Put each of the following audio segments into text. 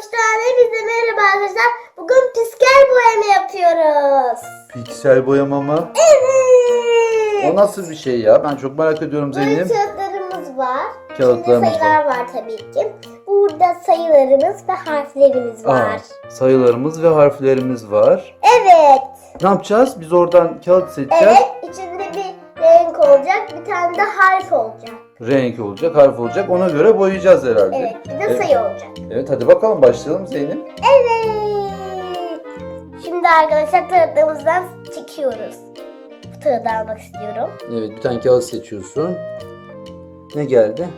Kanalımızdan hepinize merhaba arkadaşlar. Bugün piskel boyama yapıyoruz. Piksel boyama mı? Evet. O nasıl bir şey ya? Ben çok merak ediyorum Burada Zeynep. kağıtlarımız var. Kağıtlarımız İçinde sayılar var. tabii ki. Burada sayılarımız ve harflerimiz Aa, var. sayılarımız ve harflerimiz var. Evet. Ne yapacağız? Biz oradan kağıt seçeceğiz. Evet. İçinde renk olacak. Bir tane de harf olacak. Renk olacak, harf olacak. Ona göre boyayacağız herhalde. Evet. Bir de Evet. sayı olacak. Evet hadi bakalım başlayalım Zeynep. Evet. Şimdi arkadaşlar kağıtlarımızdan çekiyoruz. Bu kağıdı almak istiyorum. Evet bir tane kağıt seçiyorsun. Ne geldi?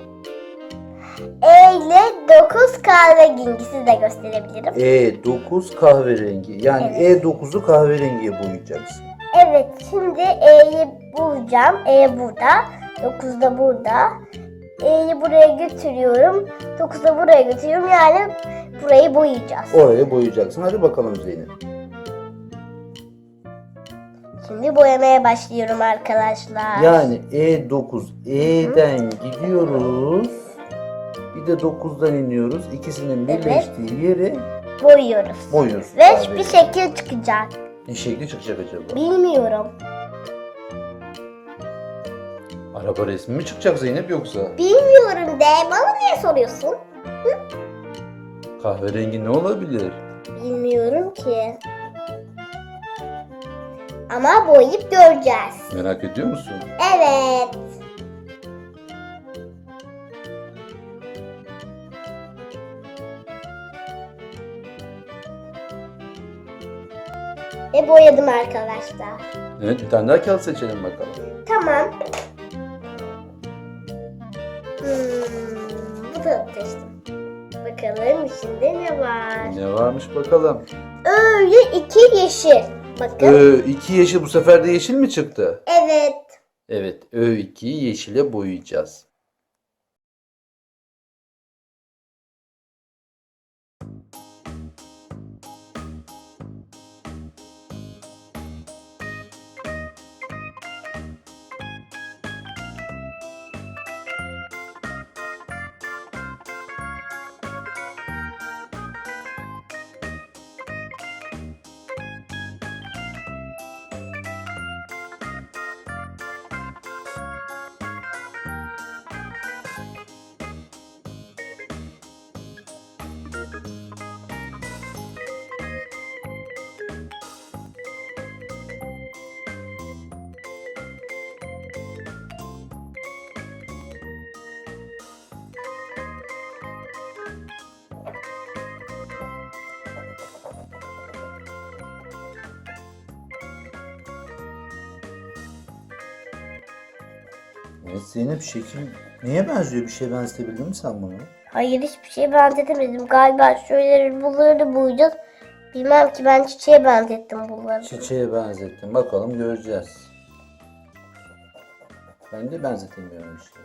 E ile 9 kahverengi size de gösterebilirim. E9 kahverengi. Yani Evet. E9'u kahverengiye boyayacaksın. Evet şimdi E'yi bulacağım. E burada. 9 da burada. E'yi buraya götürüyorum. 9 da buraya götürüyorum. Yani burayı boyayacağız. Oraya boyayacaksın. Hadi bakalım Zeynep. Şimdi boyamaya başlıyorum arkadaşlar. Yani E9, E'den gidiyoruz. Bir de 9'dan iniyoruz. İkisinin birleştiği yeri Boyuyoruz. boyuyoruz. Ve bir şekil çıkacak. Ne şekli çıkacak acaba? Bilmiyorum. Araba resmi mi çıkacak Zeynep yoksa? Bilmiyorum de. Bana niye soruyorsun? Kahverengi ne olabilir? Bilmiyorum ki. Ama boyayıp göreceğiz. Merak ediyor musun? Evet. Ve boyadım arkadaşlar. Evet bir tane daha kağıt seçelim bakalım. Tamam. Hmm, bu da seçtim. Bakalım içinde ne var? Ne varmış bakalım. Öyle iki yeşil. Bakın. Ö, iki yeşil bu sefer de yeşil mi çıktı? Evet. Evet Ö2'yi yeşile boyayacağız. Evet Zeynep şekil neye benziyor? Bir şeye benzetebildin mi sen bunu? Hayır hiçbir şeye benzetemedim. Galiba şöyle bunları boyayacağız. Bilmem ki ben çiçeğe benzettim bunları. Çiçeğe benzettim. Bakalım göreceğiz. Ben de benzetemiyorum işte.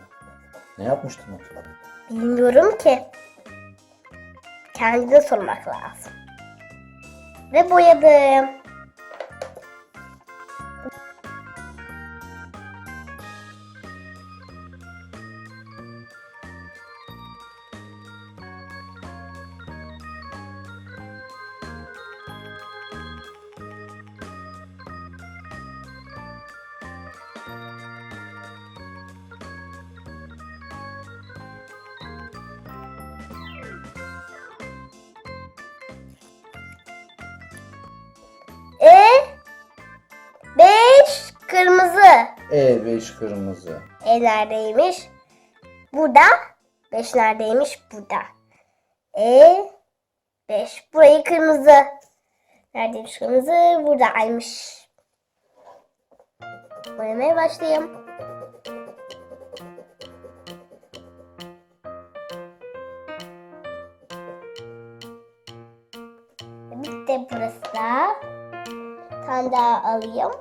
Ne yapmıştım acaba? Bilmiyorum ki. Kendine sormak lazım. Ve boyadım. E5 kırmızı. E neredeymiş? Burada. 5 neredeymiş? Burada. E 5. Burayı kırmızı. Neredeymiş kırmızı? Buradaymış. Boyamaya başlayayım. Bitti burası da. Bir daha alayım.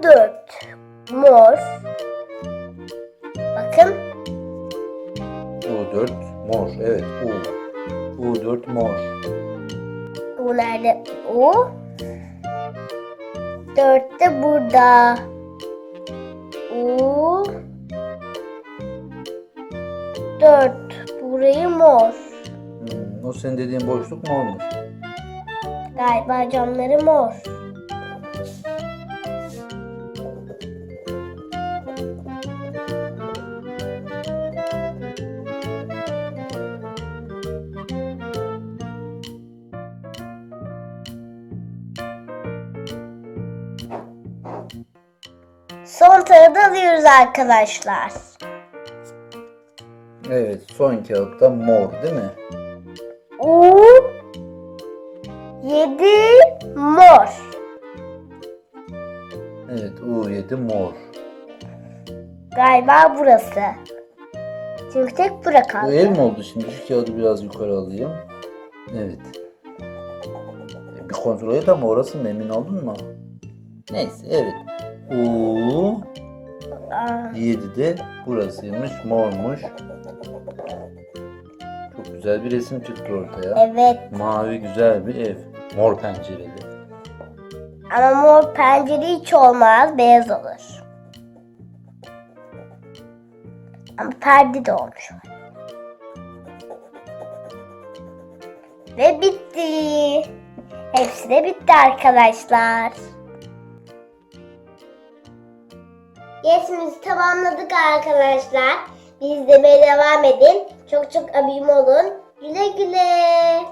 U4 mor. Bakın U4 mor. Evet U. U4 mor. U nerede? U. 4 de burada. U. Dört. Burayı mor. Hmm, o senin dediğin boşluk mormuş. Galiba camları mor. Son tarafı alıyoruz arkadaşlar. Evet son kağıtta mor değil mi? U 7 mor. Evet U7 mor. Galiba burası. Çünkü tek bura Bu kaldı. el mi oldu şimdi? Şu kağıdı biraz yukarı alayım. Evet. E, Bir kontrol et ama orası mı emin oldun mu? Neyse evet. U 7 de burasıymış. Mormuş. Çok güzel bir resim çıktı ortaya. evet Mavi güzel bir ev. Mor pencereli. ama mor pencere hiç olmaz beyaz olur. Ama perde de olmuş. Ve bitti. Hepsi de bitti arkadaşlar. Resmimizi tamamladık arkadaşlar. İzlemeye devam edin. Çok çok abim olun. Güle güle.